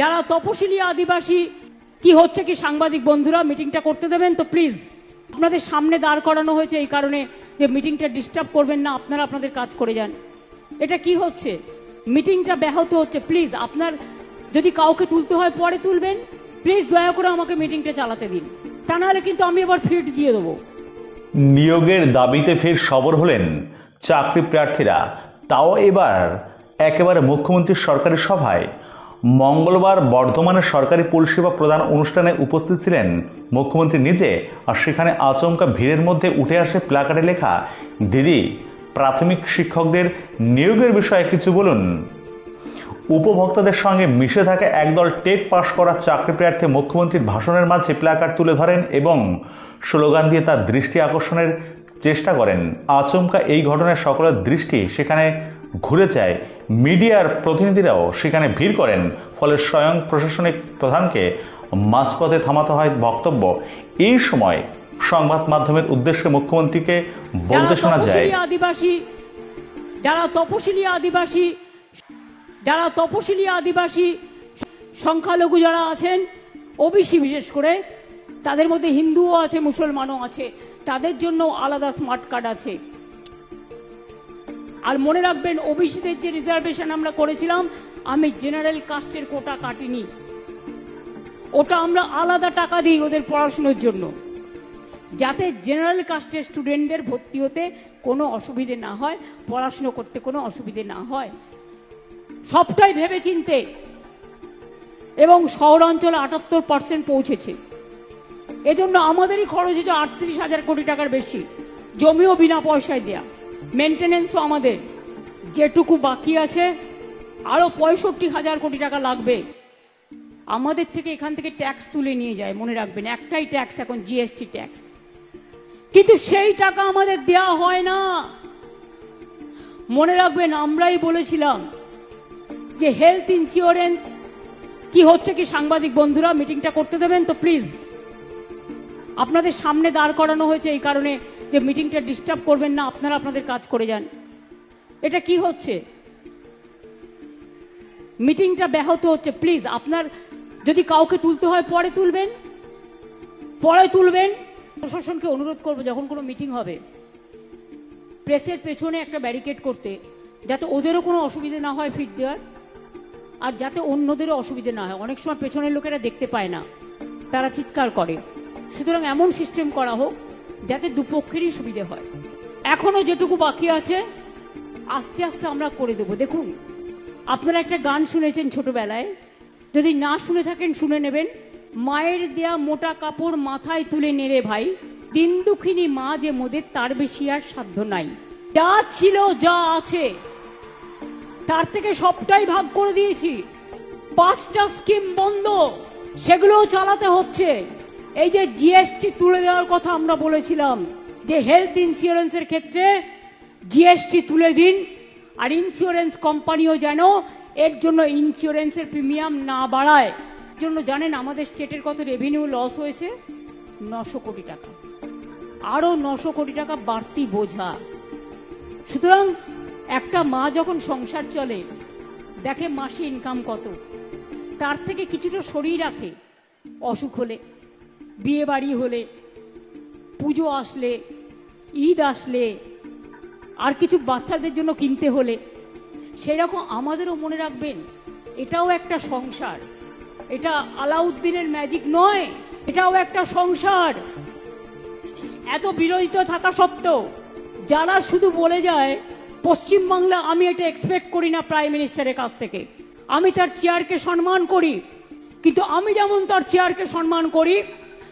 যারা তপশিলি আদিবাসী, কি হচ্ছে কি সাংবাদিক বন্ধুরা, মিটিংটা করতে দেবেন? তো প্লিজ আপনাদের সামনে দাঁড় করানো হয়েছে এই কারণে যে মিটিংটা ডিস্টার্ব করবেন না, আপনারা আপনাদের কাজ করে যান। এটা কি হচ্ছে? মিটিংটা ব্যাহত হচ্ছে প্লিজ আপনার যদি কাউকে তুলতে হয়, পরে তুলবেন। প্লিজ দয়া করে আমাকে মিটিংটা চালাতে দিন। তা নাহলে কিন্তু আমি এবার ফিট দিয়ে দেবো। নিয়োগের দাবিতে ফের সবর হলেন চাকরি প্রার্থীরা। তাও এবার একেবারে মুখ্যমন্ত্রীর সরকারি সভায় মঙ্গলবার বর্ধমানের সরকারি পরিষেবা প্রদান অনুষ্ঠানে উপস্থিত ছিলেন মুখ্যমন্ত্রী নিজে, আর সেখানে আচমকা ভিড়ের মধ্যে উঠে আসে প্লাকার্ডে লেখা, দিদি, প্রাথমিক শিক্ষকদের নিয়োগের বিষয়ে কিছু বলুন। উপভোক্তাদের সঙ্গে মিশে থাকা একদল টেট পাশ করা চাকরি প্রার্থী মুখ্যমন্ত্রীর ভাষণের মাঝে প্ল্যাকার্ড তুলে ধরেন এবং স্লোগান দিয়ে তার দৃষ্টি আকর্ষণের চেষ্টা করেন। আচমকা এই ঘটনায় সকলের দৃষ্টি সেখানে ঘুরে যায় মিডিয়ার প্রতিনিধিরাও সেখানে ভিড় করেন ফলে স্বয়ং প্রশাসনিক প্রধানকে মাঝপথে থামাতে হয় বক্তব্য। এই সময় সংবাদ মাধ্যমের উদ্দেশ্যে মুখ্যমন্ত্রীকে বলতে শোনা যায় আদিবাসী যারা তপশিলি আদিবাসী যারা তপশিলি আদিবাসী সংখ্যালঘু যারা আছেন ওবিসি বিশেষ করে তাদের মধ্যে হিন্দুও আছে মুসলমানও আছে তাদের জন্য আলাদা স্মার্ট কার্ড আছে। আর মনে রাখবেন ওবিসিদের যে রিজার্ভেশন আমরা করেছিলাম, আমি জেনারেল কাস্টের কোটা কাটিনি। ওটা আমরা আলাদা টাকা দিই ওদের পড়াশুনোর জন্য। যাতে জেনারেল কাস্টের স্টুডেন্টদের ভর্তি হতে কোনো অসুবিধে না হয়, পড়াশুনো করতে কোনো অসুবিধে না হয়। সবটাই ভেবে চিনতে এবং শহরাঞ্চলে আটাত্তর পার্সেন্ট পৌঁছেছে। এজন্য আমাদেরই খরচ হচ্ছে আটত্রিশ হাজার কোটি টাকার বেশি, জমিও বিনা পয়সায় দেয়া। মেনটেনেন্সও আমাদের। যেটুকু বাকি আছে আরও পঁয়ষট্টি হাজার কোটি টাকা লাগবে। আমাদের থেকে এখান থেকে ট্যাক্স তুলে নিয়ে যায়, মনে রাখবেন, একটাই ট্যাক্স এখন জিএসটি ট্যাক্স কিন্তু সেই টাকা আমাদের দেয়া হয় না। মনে রাখবেন, আমরাই বলেছিলাম যে হেলথ ইন্স্যুরেন্স কি হচ্ছে কি সাংবাদিক বন্ধুরা মিটিংটা করতে দেবেন তো প্লিজ আপনাদের সামনে দাঁড় করানো হয়েছে এই কারণে যে মিটিংটা ডিস্টার্ব করবেন না, আপনারা আপনাদের কাজ করে যান। এটা কি হচ্ছে? মিটিংটা ব্যাহত হচ্ছে। প্লিজ আপনার যদি কাউকে তুলতে হয়, পরে তুলবেন। পরে তুলবেন। প্রশাসনকে অনুরোধ করব, যখন কোনো মিটিং হবে, প্রেসের পেছনে একটা ব্যারিকেড করতে, যাতে ওদেরও কোনো অসুবিধে না হয় ফিট দেওয়ার, আর যাতে অন্যদেরও অসুবিধে না হয়। অনেক সময় পেছনের লোকেরা দেখতে পায় না। তারা চিৎকার করে। সুতরাং এমন সিস্টেম করা হোক যাতে দুপক্ষেরই সুবিধে হয়। এখনও যেটুকু বাকি আছে, আস্তে আস্তে আমরা করে দেব। দেখুন, আপনারা একটা গান শুনেছেন ছোটবেলায়। যদি না শুনে থাকেন, শুনে নেবেন। মায়ের দেয়া মোটা কাপড় মাথায় তুলে নেড়ে ভাই। দিন দুঃখিনী মা যে মোদের, তার বেশি আর সাধ্য নাই। যা ছিল, যা আছে, তার থেকে সবটাই ভাগ করে দিয়েছি। পাঁচটা স্কিম বন্ধ, সেগুলোও চালাতে হচ্ছে। এই যে জিএসটি তুলে দেওয়ার কথা আমরা বলেছিলাম, যে হেলথ ইন্স্যুরেন্সের ক্ষেত্রে জিএসটি তুলে দিন, আর ইন্স্যুরেন্স কোম্পানিও যেন এর জন্য ইন্স্যুরেন্সের প্রিমিয়াম না বাড়ায়। জন্য জানেন আমাদের স্টেটের কত রেভিনিউ লস হয়েছে? নশো কোটি টাকা। আরও নশো কোটি টাকা বাড়তি বোঝা। সুতরাং একটা মা যখন সংসার চলে, দেখে মাসে ইনকাম কত? তার থেকে কিছুটা সরিয়ে রাখে। অসুখ হলে বিয়ে বাড়ি হলে, পুজো আসলে, ঈদ আসলে, আর কিছু বাচ্চাদের জন্য কিনতে হলে সেই রকম আমাদেরও মনে রাখবেন, এটাও একটা সংসার। এটা আলাউদ্দিনের ম্যাজিক নয়, এটাও একটা সংসার। এত বিরোধিতা থাকা সত্ত্বেও, যারা শুধু বলে যায়, পশ্চিমবাংলা আমি এটা এক্সপেক্ট করি না প্রাইম মিনিস্টারের কাছ থেকে। আমি তার চেয়ারকে সম্মান করি, কিন্তু আমি যেমন তার চেয়ারকে সম্মান করি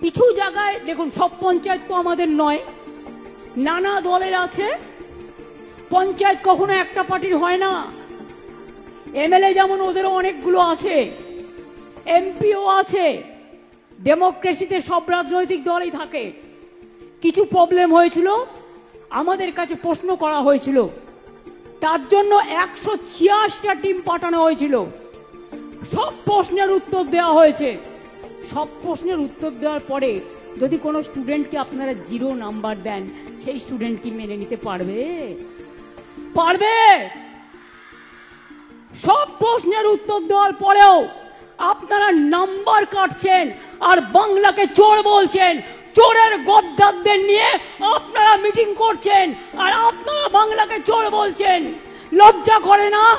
কিছু জায়গায়, দেখুন, সব পঞ্চায়েত তো আমাদের নয়। নানা দলের আছে। পঞ্চায়েত কখনো একটা পার্টির হয় না। এমএলএ যেমন ওদেরও অনেকগুলো আছে। এমপিও আছে। ডেমোক্রেসিতে সব রাজনৈতিক দলই থাকে। কিছু প্রবলেম হয়েছিল। আমাদের কাছে প্রশ্ন করা হয়েছিল। তার জন্য একশো টিম পাঠানো হয়েছিল। সব প্রশ্নের উত্তর দেওয়া হয়েছে। সব প্রশ্নের উত্তর দেওয়ার পরে যদি কোনো স্টুডেন্টকে আপনারা জিরো নাম্বার দেন, সেই স্টুডেন্ট কি মেনে নিতে পারবে? পারবে? সব প্রশ্নের উত্তর দেওয়ার পরেও আপনারা নাম্বার কাটছেন আর বাংলাকে চোর বলছেন। চোরের গদ্দারদের নিয়ে আপনারা মিটিং করছেন আর আপনারা বাংলাকে চোর বলছেন। লজ্জা করে না?